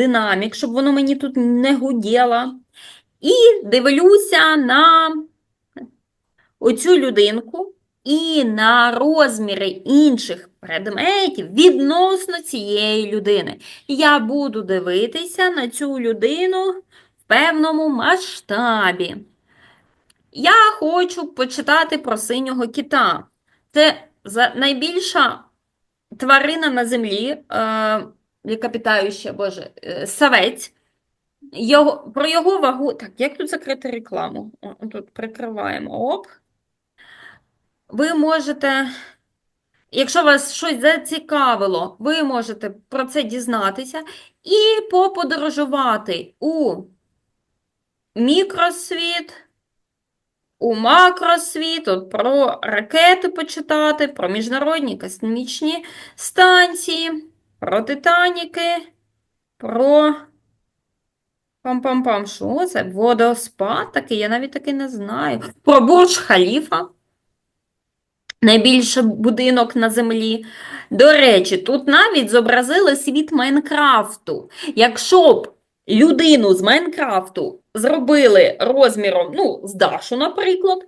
динамік, щоб воно мені тут не гуділо. І дивлюся на оцю людинку і на розміри інших предметів відносно цієї людини. Я буду дивитися на цю людину в певному масштабі. Я хочу почитати про синього кита. Це найбільша тварина на землі, е, яка питаюча, боже, е, савець. Його, про його вагу. Так, як тут закрити рекламу? Тут прикриваємо. Оп. Ви можете, якщо вас щось зацікавило, ви можете про це дізнатися і поподорожувати у мікросвіт, у макросвіт, от про ракети почитати, про міжнародні космічні станції, про Титаніки, про пам-пам-пам, що це? Водоспад такий, я навіть таки не знаю. Про Бурдж Халіфа. Найбільший будинок на землі. До речі, тут навіть зобразили світ Майнкрафту. Якщо б людину з Майнкрафту зробили розміром, ну, з Дашу, наприклад,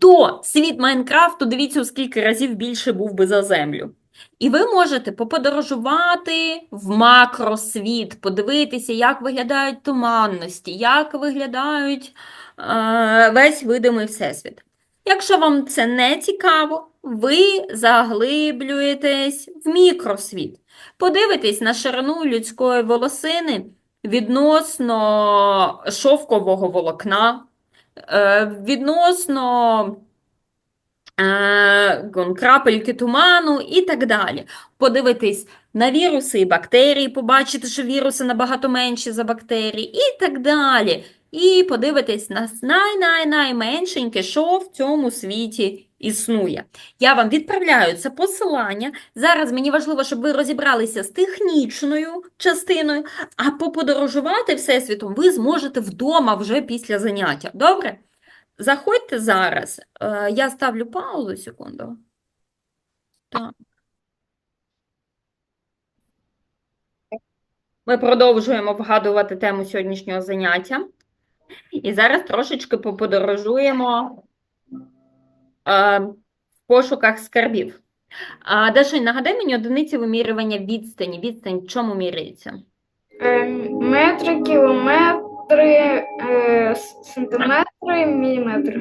то світ Майнкрафту, дивіться, у скільки разів більше був би за землю. І ви можете поподорожувати в макросвіт, подивитися, як виглядають туманності, як виглядають е, весь видимий всесвіт. Якщо вам це не цікаво, ви заглиблюєтесь в мікросвіт. Подивитесь на ширину людської волосини відносно шовкового волокна, е, відносно крапельки туману і так далі. Подивитись на віруси і бактерії, побачити, що віруси набагато менші за бактерії і так далі. І подивитись на най-най-найменшеньке, що в цьому світі існує. Я вам відправляю це посилання. Зараз мені важливо, щоб ви розібралися з технічною частиною, а поподорожувати Всесвітом ви зможете вдома вже після заняття. Добре? Заходьте зараз. Е, я ставлю паузу секунду. Так. Ми продовжуємо вгадувати тему сьогоднішнього заняття. І зараз трошечки поподорожуємо е, в пошуках скарбів. Дашень, нагадай мені одиниці вимірювання відстані. Відстань в чому міряється? Ем, метри, кілометр. Три е, сантиметри і міліметр.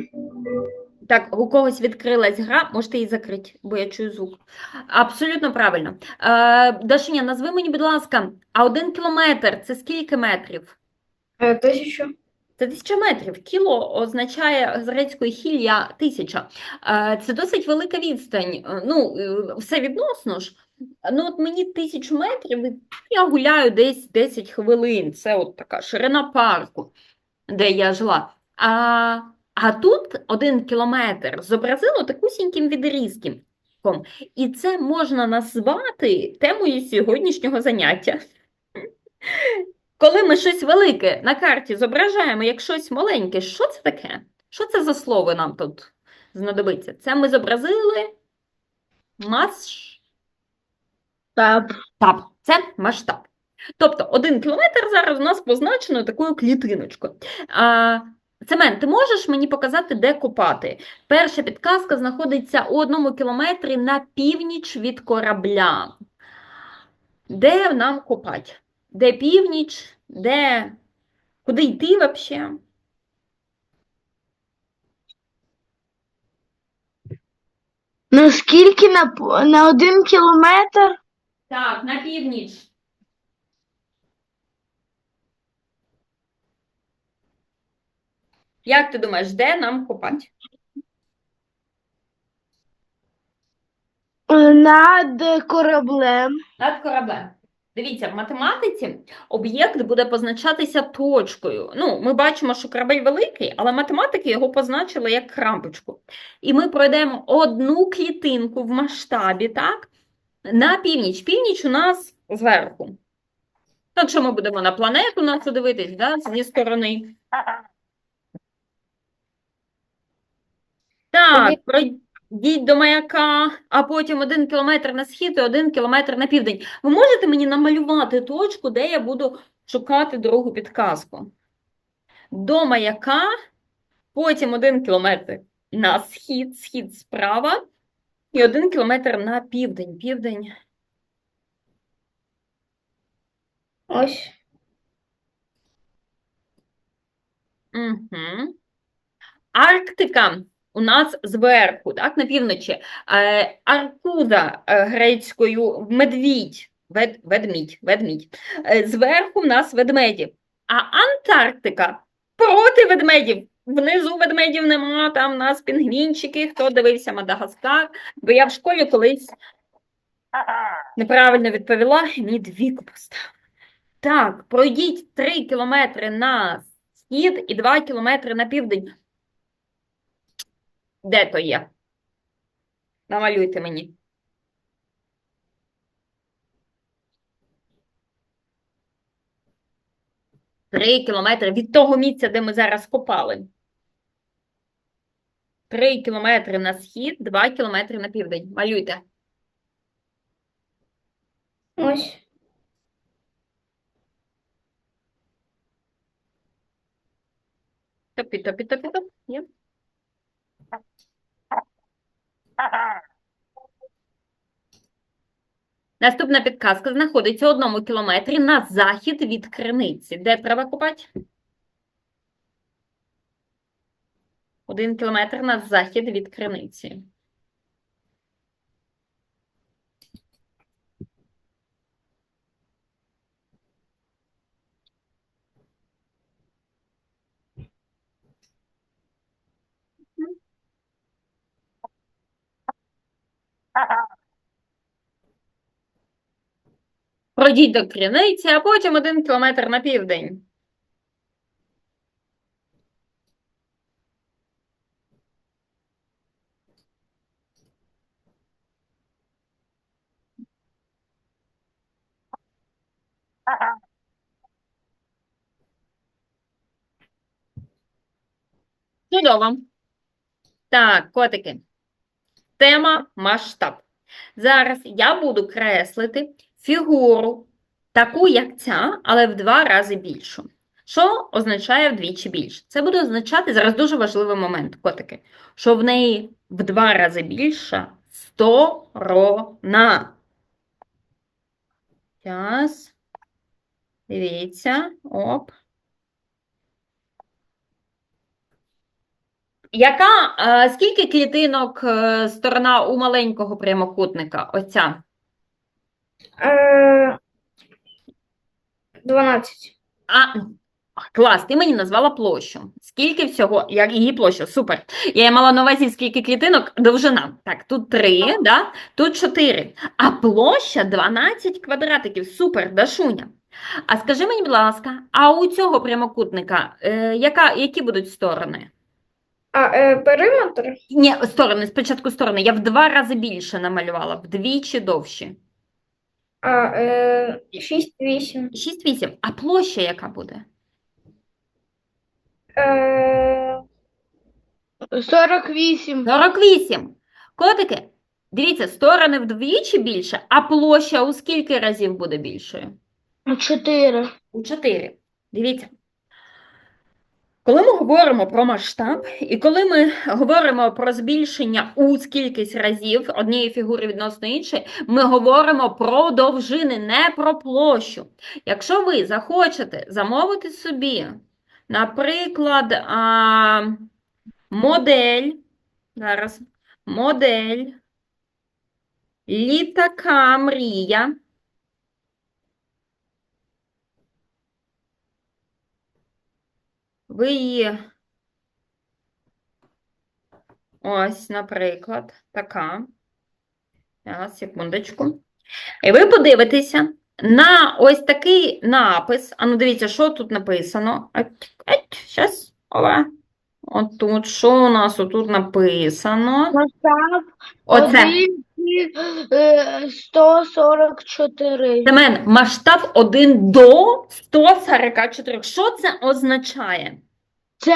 Так, у когось відкрилась гра, можете її закрити, бо я чую звук. Абсолютно правильно. Е, Дашиня, назви мені, будь ласка, а один кілометр це скільки метрів? Е, Тисячу. Це тисяча метрів. Кіло означає з грецької хілля тисяча. Е, Це досить велика відстань. Е, ну, е, все відносно ж. Ну, от мені тисячу метрів, я гуляю десь 10 хвилин. Це от така ширина парку, де я жила. А, а тут один кілометр зобразило такусіньким відрізком. І це можна назвати темою сьогоднішнього заняття. Коли ми щось велике на карті зображаємо як щось маленьке, що це таке? Що це за слово нам тут знадобиться? Це ми зобразили масштаб. Так. Це масштаб. Тобто один кілометр зараз у нас позначено такою клітиночкою. А, Семен, ти можеш мені показати, де копати? Перша підказка знаходиться у одному кілометрі на північ від корабля. Де нам копати? Де північ? Де? Куди йти взагалі? Ну скільки на, на один кілометр? Так, на північ. Як ти думаєш, де нам копати? Е, Над кораблем. Над кораблем. Дивіться, в математиці об'єкт буде позначатися точкою. Ну, ми бачимо, що корабель великий, але математики його позначили як крампочку. І ми пройдемо одну клітинку в масштабі, так? На північ. Північ у нас зверху. Якщо ми будемо на планету нашу дивитись, да, зі сторони. Так, пройдіть до маяка, а потім один кілометр на схід і один кілометр на південь. Ви можете мені намалювати точку, де я буду шукати другу підказку. До маяка, потім один кілометр на схід, схід справа, і один кілометр на південь, південь. Ось. Угу. Арктика у нас зверху, так, на півночі. Е, Аркуза е, грецькою медвідь, вед, ведмідь, ведмідь. Е, зверху в нас ведмеді. А Антарктика проти ведмедів. Внизу ведмедів нема, там в нас пінгвінчики, хто дивився Мадагаскар. Бо я в школі колись неправильно відповіла, і мені двійку поставили. Так, пройдіть 3 кілометри на схід і 2 кілометри на південь. Де то є? Намалюйте мені. Три кілометри від того місця, де ми зараз копали. Три кілометри на схід, два кілометри на південь. Малюйте. Ось. Топі, топі, топі, топ. Є. Наступна підказка знаходиться у одному кілометрі на захід від криниці. Де треба копати? Один кілометр на захід від криниці. Пройдіть до криниці, а потім один кілометр на південь. Чудово. Так, котики. Тема масштаб. Зараз я буду креслити фігуру, таку, як ця, але в два рази більшу. Що означає вдвічі більше? Це буде означати зараз дуже важливий момент, котики, що в неї в два рази більша сторона. Зараз. Дивіться. Оп. Яка, е, скільки клітинок е, сторона у маленького прямокутника? Оця. Е, 12. А, клас, ти мені назвала площу. Скільки всього? Як її площа? Супер. Я мала на увазі, скільки клітинок, довжина. Так, тут 3, да? тут 4. А площа 12 квадратиків. Супер, Дашуня. А скажи мені, будь ласка, а у цього прямокутника е, яка, які будуть сторони? А е, периметр? Ні, сторони, спочатку сторони. Я в два рази більше намалювала, вдвічі довші. А, е, 6-8. 6-8. А площа яка буде? Е, 48. 48. Котики, дивіться, сторони вдвічі більше, а площа у скільки разів буде більшою? 4. У 4. Дивіться. Коли ми говоримо про масштаб, і коли ми говоримо про збільшення у кількість разів однієї фігури відносно іншої, ми говоримо про довжини, не про площу. Якщо ви захочете замовити собі, наприклад, модель, зараз, модель літака Мрія, ви її ось, наприклад, така. Зараз, секундочку. І ви подивитеся на ось такий напис. А ну дивіться, що тут написано. Зараз, ова. От тут, що у нас отут написано? Оце. 1 е, 144. Семен, масштаб 1 до 144. Що це означає? Це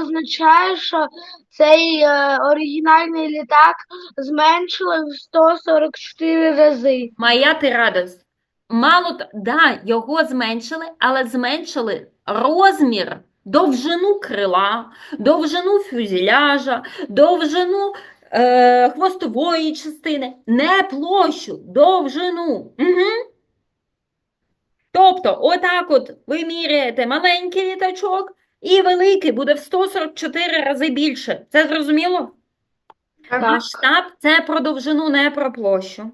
означає, що цей е, оригінальний літак зменшили в 144 рази. Моя ти радость. Мало т- да, його зменшили, але зменшили розмір, довжину крила, довжину фюзеляжа, довжину е, хвостової частини, не площу, довжину. Угу. Тобто, отак от ви міряєте маленький літачок, і великий буде в 144 рази більше. Це зрозуміло? Масштаб це про довжину, не про площу.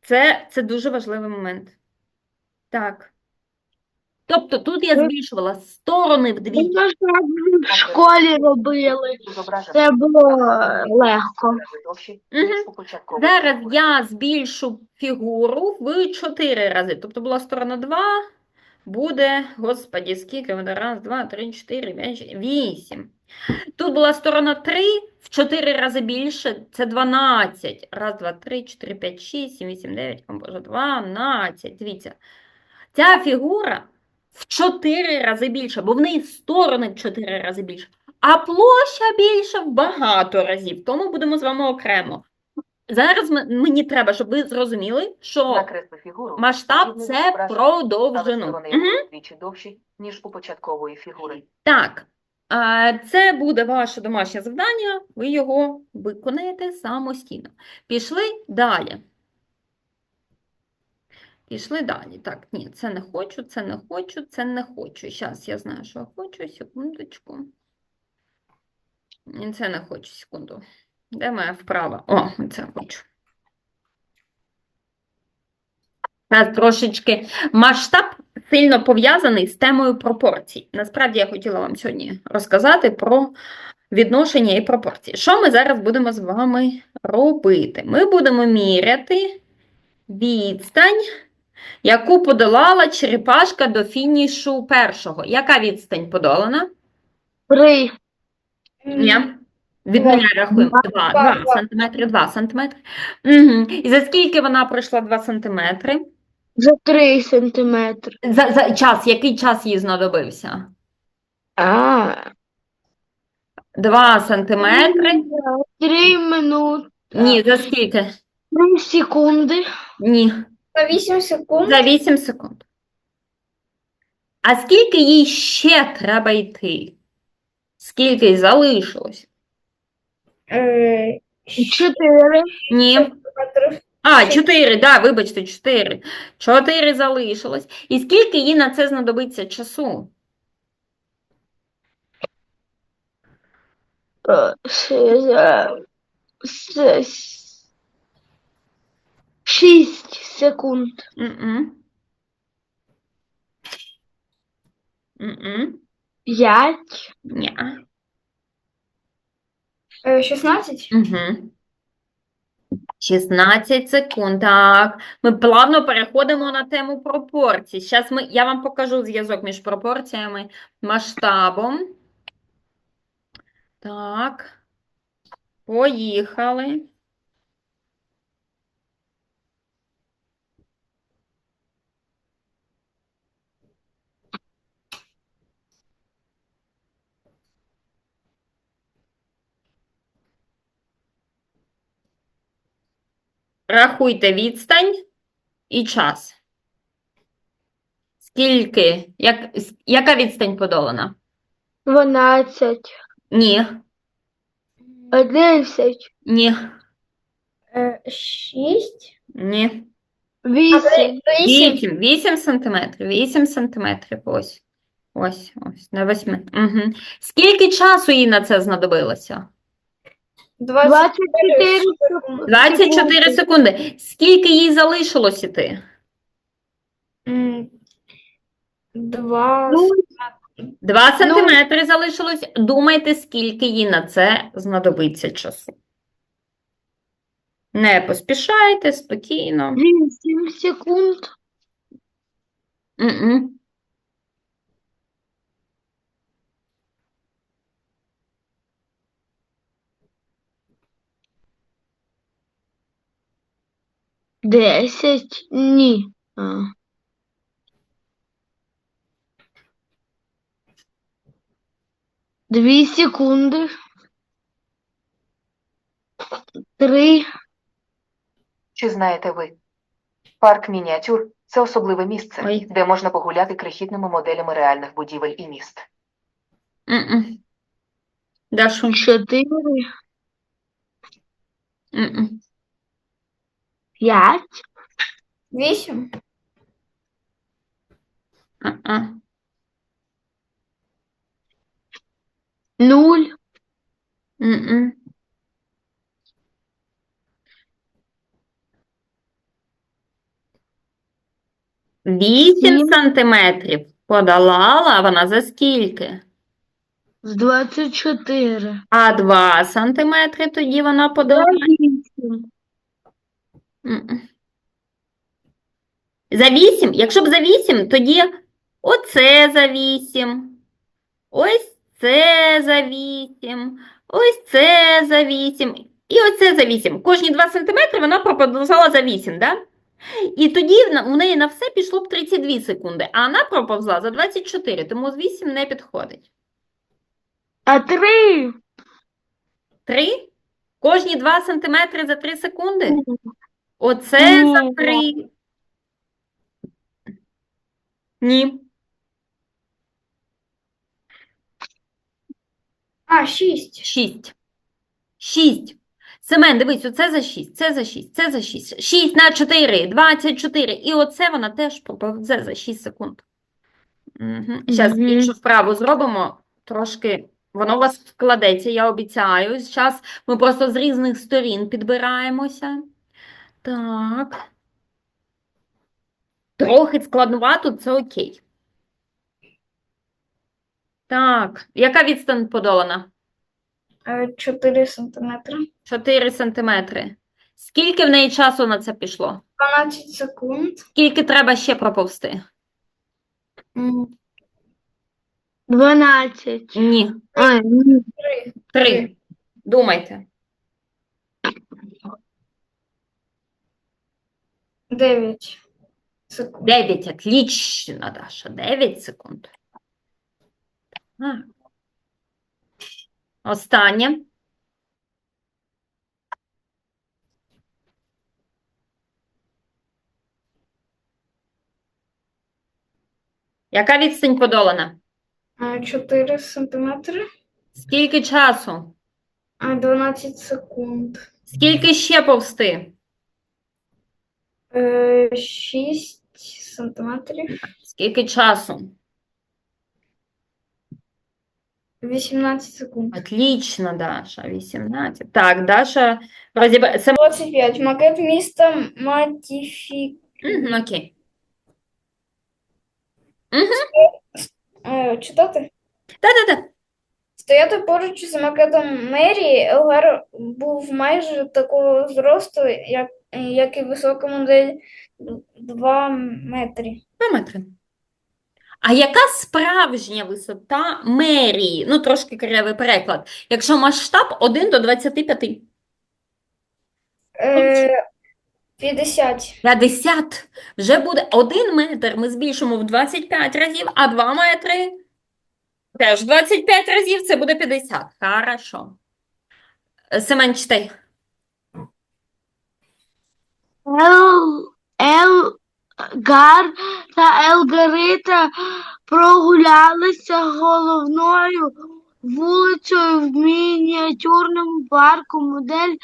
Це, це дуже важливий момент. Так. Тобто тут я збільшувала сторони вдвічі. Ми ж в школі робили. Це було е, легко. Мгм. Зараз я збільшу фігуру в 4 рази. Тобто була сторона 2, буде, господі, скільки буде? Раз, два, три, чотири, п'ять, вісім. Тут була сторона 3, в 4 рази більше, це 12. Раз, два, три, чотири, п'ять, шість, сім, вісім, дев'ять, о боже, 12. Дивіться. Ця фігура в 4 рази більша, бо в неї сторони в 4 рази більше. А площа більша в багато разів, тому будемо з вами окремо. Зараз мені треба, щоб ви зрозуміли, що фігуру. масштаб це про довжину. сторони Мгм. довші, ніж у початкової фігури. Так, це буде ваше домашнє завдання, ви його виконаєте самостійно. Пішли далі. Пішли далі. Так, ні, це не хочу, це не хочу, це не хочу. Зараз я знаю, що я хочу, секундочку. Ні, Це не хочу, секунду. Де моя вправа? О, це хочу. Зараз трошечки масштаб сильно пов'язаний з темою пропорцій. Насправді я хотіла вам сьогодні розказати про відношення і пропорції. Що ми зараз будемо з вами робити? Ми будемо міряти відстань, яку подолала черепашка до фінішу першого. Яка відстань подолана? Три. Ні. Від нуля рахуємо. Два, два сантиметри, два сантиметри. Угу. І за скільки вона пройшла два сантиметри? За три сантиметри. За, за час, який час їй знадобився? А. Два сантиметри. Три минути. Ні, за скільки? Три секунди. Ні, За 8 секунд. за 8 секунд. А скільки їй ще треба йти? Скільки й залишилось? Е, Чотири. Ні. А, 4, да, вибачте, 4. 4 залишилось. І скільки їй на це знадобиться часу? Е, Шість секунд. М-м. М-м. П'ять. Ні. Е, 16. Угу. 16 секунд. Так. Ми плавно переходимо на тему пропорцій. Зараз ми, я вам покажу зв'язок між пропорціями, масштабом. Так. Поїхали. Рахуйте відстань і час. Скільки? Як, яка відстань подолана? Дванадцять. Ні, Одинадцять. ні, Е, 6. ні. 8. 8, 8 сантиметрів, 8 сантиметрів, ось. Ось, ось, на 8. Угу. Скільки часу їй на це знадобилося? Двадцять чотири секунди. 24 секунди. Скільки їй залишилось іти? 2. Ну, 2 сантиметри залишилось. Думайте, скільки їй на це знадобиться часу. Не поспішайте, спокійно. Вісім секунд. М-м. Десять. Ні. А. Дві секунди. Три. Чи знаєте ви, Парк мініатюр це особливе місце, Ой. де можна погуляти крихітними моделями реальних будівель і міст. Дашу. Чотири, М-м. П'ять, Вісім. Нуль. Вісім сантиметрів подолала вона за скільки? з двадцять чотири. А два сантиметри тоді вона подолала. За вісім? Якщо б за вісім, тоді оце за вісім. Ось це за вісім. Ось це за вісім. І оце за вісім. Кожні 2 сантиметри вона проповзала за 8, да? І тоді у неї на все пішло б 32 секунди, а вона проповзла за 24, тому з 8 не підходить. А три. 3? Кожні 2 сантиметри за 3 секунди? Оце за Ні. 3. Ні. А, шість. 6. 6. Семен, дивись, оце за 6, це за 6, це за 6. 6 на 4, 24. І оце вона теж проповзе за 6 секунд. Угу. Зараз Мгм. іншу вправу зробимо. Трошки воно у вас вкладеться, я обіцяю. Зараз ми просто з різних сторін підбираємося. Так. Трохи складновато, це окей. Так, яка відстань подолана? Е, Чотири сантиметри. 4 сантиметри. Скільки в неї часу на це пішло? 12 секунд. Скільки треба ще проповзти? М, Дванадцять. Ні. А, ні. Три. Три. Думайте. Дев'ять секунд. 9. Отлично, Даша. 9 секунд. Так. Останнє. Яка відстань подолана? Чотири сантиметри. Скільки часу? А, 12 секунд. Скільки ще повсти? Е, Шість сантиметрів. Скільки часу? 18 секунд. Отлично, Даша. 18. Так, Даша розібра... Це... 25. Макет міста Матіфік. Мгм, окей. Е, Читати? Та-та-та. Стояти поруч з макетом мерії, Елгар був майже такого зросту, як, як і висока модель 2 метри. Два метри. А яка справжня висота мерії? Ну, трошки кривий переклад. Якщо масштаб 1 до 25. Е, 50. 50. Вже буде 1 метр. Ми збільшимо в 25 разів, а 2 метри теж 25 разів. Це буде 50. Хорошо. Е, Семен, читай. Ел, Елгар та Елгарита прогулялися головною вулицею в мініатюрному парку. Модель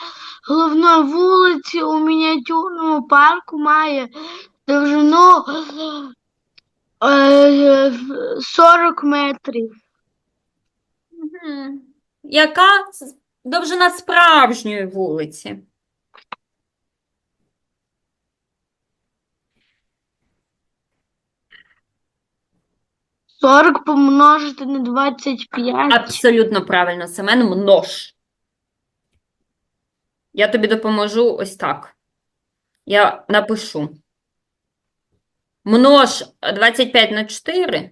головної вулиці у мініатюрному парку має довжину е, 40 метрів. Яка довжина справжньої вулиці? 40 помножити на 25. Абсолютно правильно, Семен, множ. Я тобі допоможу ось так. Я напишу. Множ 25 на 4.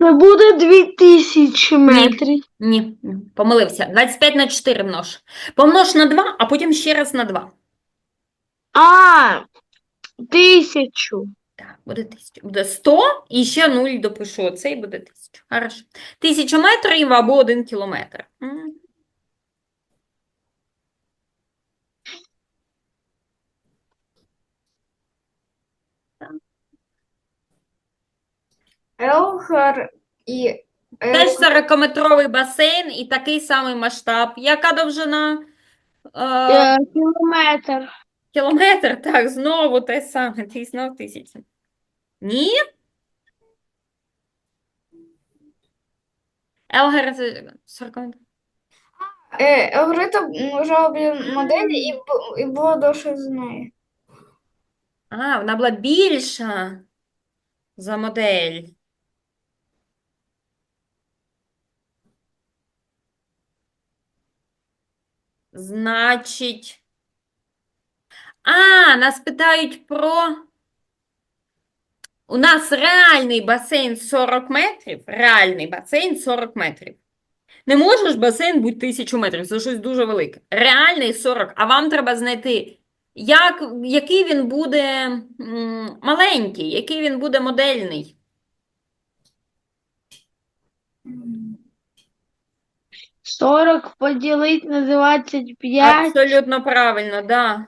Це буде 2000 метрів. Ні, ні, помилився. 25 на 4 множ. Помнож на 2, а потім ще раз на 2. А, тисячу. Так, Буде 1000. Буде 100 і ще 0 допишу. Оце і буде 1000. Хорошо. 1000 метрів або 1 кілометр. М. Елгар і Теж Елгар 40-метровий басейн і такий самий масштаб. Яка довжина? Е, Е, Кілометр. Кілометр, так, знову те саме, ти знов тисяча. Ні? Елгер це 40 метрів. Е, Алгоритм вважала моделі і, бу- і було довше з неї. А, вона була більша за модель. Значить. А, нас питають про. У нас реальний басейн 40 метрів. Реальний басейн 40 метрів. Не може ж басейн бути 1000 метрів, це щось дуже велике. Реальний 40, а вам треба знайти, як, який він буде м, маленький, який він буде модельний. Сорок поділити на 25 Абсолютно правильно, да.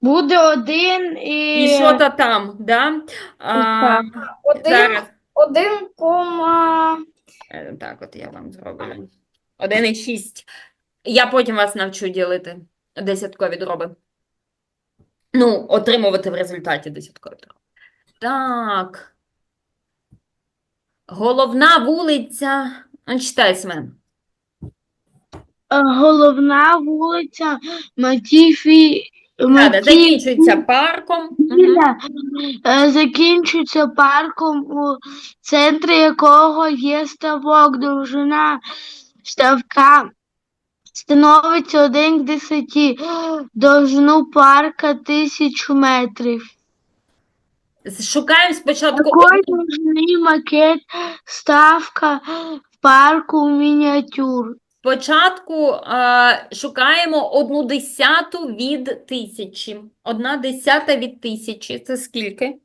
буде один і... І що то там, да? А, Один, зараз. один кома Е, Так, от я вам зроблю. 1,6. Я потім вас навчу ділити десяткові дроби. Ну, отримувати в результаті десяткові дроби. Так. Головна вулиця. Ну, Читай, Семен. Е, Головна вулиця Матіфі... Рада, закінчується парком. Матіфіля е, закінчується парком, у центрі якого є ставок. Довжина ставка становить 1 к 10. Довжину парка тисячу метрів. Шукаємо спочатку Такої довжини макет ставка парку мініатюр. Спочатку е, шукаємо одну десяту від тисячі. Одна десята від тисячі. Це скільки?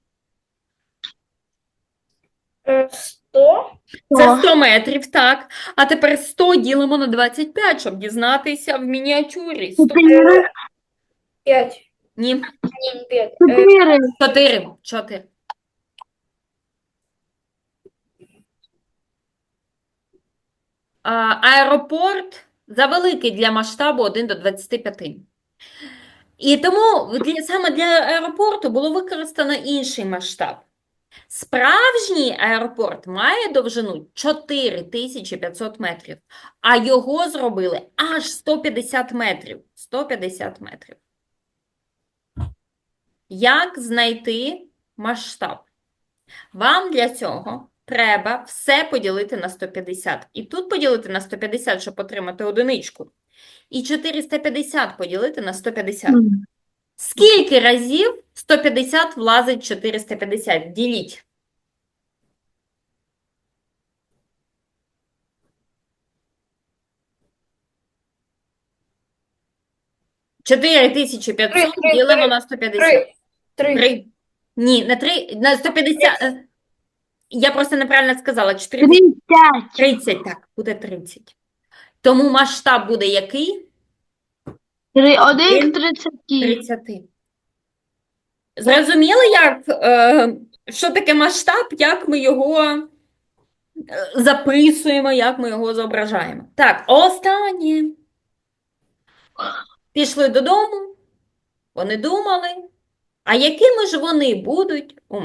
е, 100. Це 100 метрів, так. А тепер 100 ділимо на 25, щоб дізнатися в мініатюрі. 100... Чотири. 5. Ні, Ні, 5. Чотири. 4. 4. А, Аеропорт завеликий для масштабу 1 до 25. І тому для, саме для аеропорту було використано інший масштаб. Справжній аеропорт має довжину 4500 метрів, а його зробили аж 150 метрів. 150 метрів. Як знайти масштаб? Вам для цього треба все поділити на 150. І тут поділити на 150, щоб отримати одиничку. І 450 поділити на 150. Скільки разів 150 влазить в 450? Діліть. Чотири тисячі п'ятсот ділимо на 150. 3. 3. Три. Ні, на три, на 150. Я просто неправильно сказала. 4 Тридцять. 30, так, буде 30. Тому масштаб буде який? Три. Один к тридцяти. 30. Зрозуміли, як, е, що таке масштаб, як ми його е, записуємо, як ми його зображаємо. Так, останнє. Пішли додому, вони думали, а якими ж вони будуть у